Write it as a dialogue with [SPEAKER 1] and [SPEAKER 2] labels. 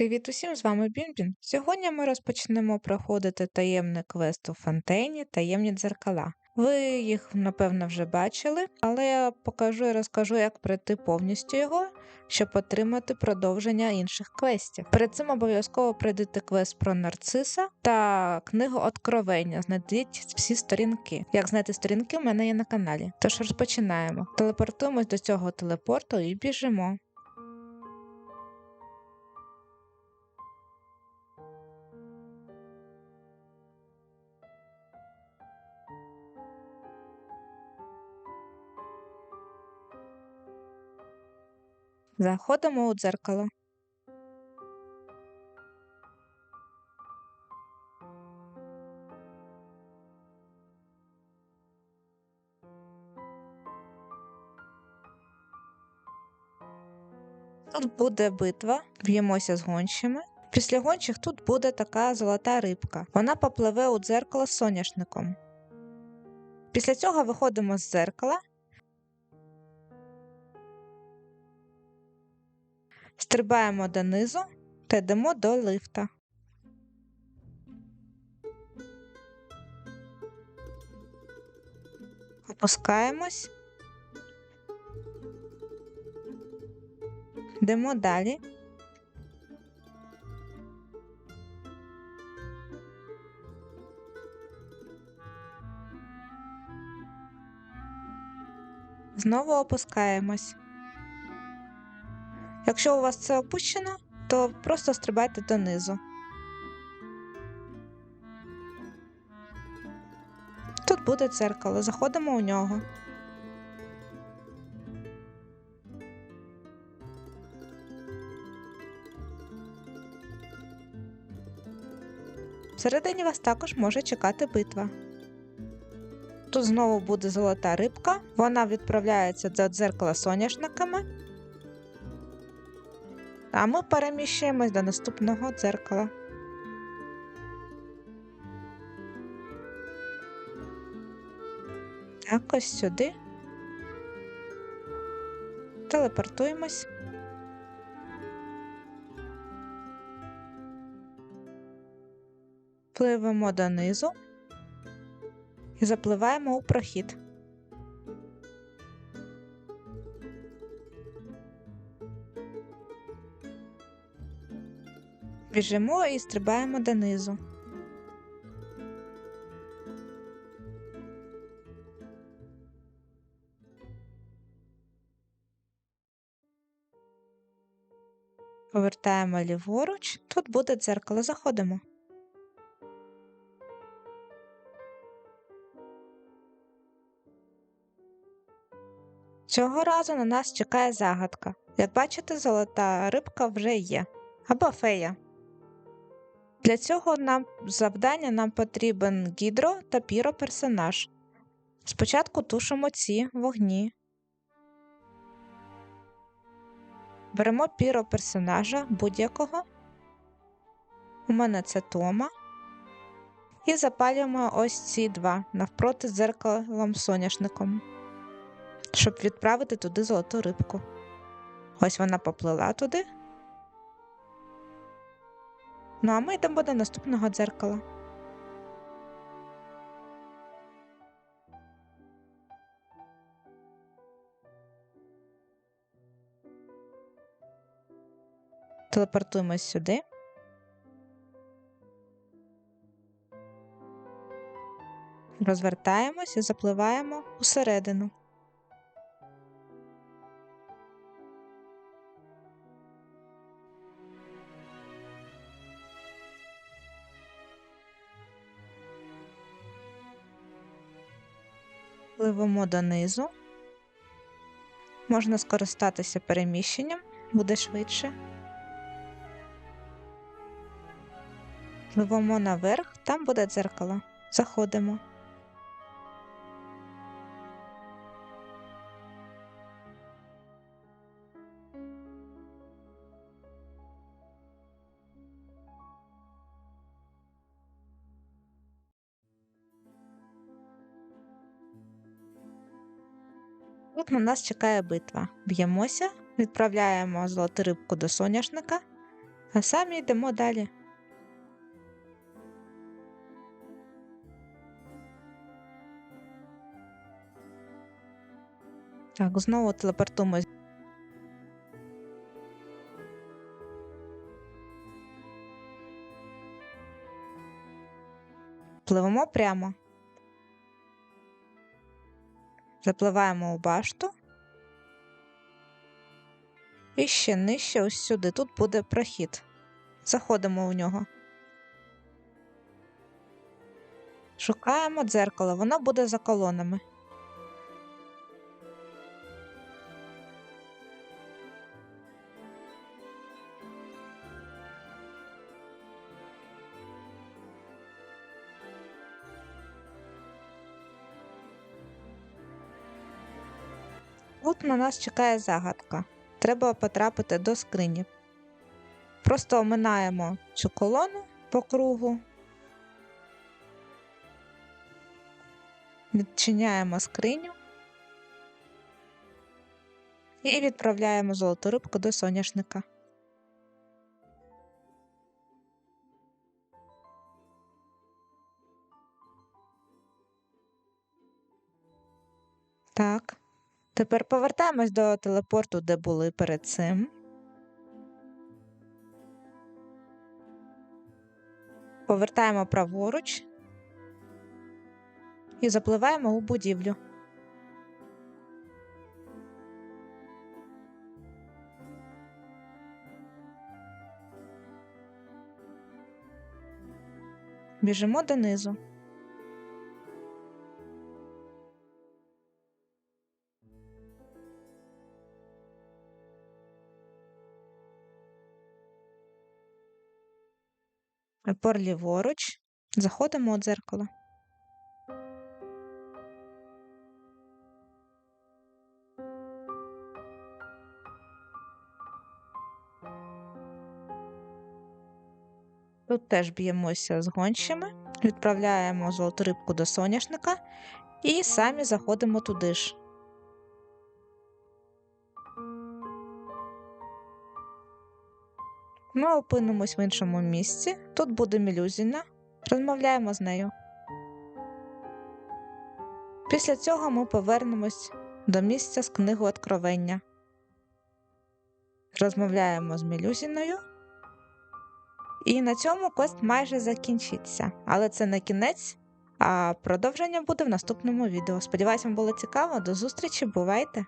[SPEAKER 1] Привіт усім, з вами Бінбін. Сьогодні ми розпочнемо проходити таємний квест у фонтейні таємні дзеркала. Ви їх, напевно, вже бачили, але я покажу і розкажу, як пройти повністю його, щоб отримати продовження інших квестів. Перед цим обов'язково пройдете квест про нарциса та книгу Откровення. Знайдіть всі сторінки. Як знайти сторінки, у мене є на каналі. Тож розпочинаємо. Телепортуємось до цього телепорту і біжимо. Заходимо у дзеркало. Тут буде битва, б'ємося з гонщами. Після гончих тут буде така золота рибка. Вона попливе у дзеркало з соняшником. Після цього виходимо з дзеркала Стрибаємо донизу та йдемо до лифта. Опускаємось. Йдемо далі. Знову опускаємось. Якщо у вас це опущено, то просто стрибайте донизу. Тут буде дзеркало, заходимо у нього. Всередині вас також може чекати битва. Тут знову буде золота рибка, вона відправляється до дзеркала соняшниками. А ми переміщуємось до наступного дзеркала. Так, ось сюди. Телепортуємось. Пливемо донизу і запливаємо у прохід. Біжимо і стрибаємо донизу. Повертаємо ліворуч, тут буде дзеркало, заходимо. Цього разу на нас чекає загадка. Як бачите, золота рибка вже є або фея. Для цього нам завдання нам потрібен гідро та піроперсонаж. Спочатку тушимо ці вогні. Беремо піроперсонажа будь-якого. У мене це Тома. І запалюємо ось ці два навпроти дзеркалом соняшником, щоб відправити туди золоту рибку. Ось вона поплила туди. Ну, а ми йдемо до наступного дзеркала. Телепортуємось сюди. Розвертаємось і запливаємо усередину. Пливемо донизу. Можна скористатися переміщенням, буде швидше. Пливемо наверх, там буде дзеркало. Заходимо. Тут на нас чекає битва. Б'ємося, відправляємо золоту рибку до соняшника А самі йдемо далі. Так, знову телепортуємось. Пливемо прямо. Запливаємо у башту. І ще нижче ось сюди. Тут буде прохід. Заходимо в нього. Шукаємо дзеркало, воно буде за колонами. Тут на нас чекає загадка. Треба потрапити до скрині. Просто оминаємо цю колону по кругу. Відчиняємо скриню і відправляємо золоту рибку до соняшника. Тепер повертаємось до телепорту, де були перед цим. Повертаємо праворуч і запливаємо у будівлю. Біжимо донизу. Тепер ліворуч. Заходимо у дзеркало. Тут теж б'ємося з гонщами, відправляємо золоту рибку до соняшника і самі заходимо туди ж. Ми опинимось в іншому місці. Тут буде мілюзіна. Розмовляємо з нею. Після цього ми повернемось до місця з книгою Откровення. Розмовляємо з Мілюзіною. І на цьому квест майже закінчиться. Але це не кінець, а продовження буде в наступному відео. Сподіваюся, вам було цікаво. До зустрічі, бувайте!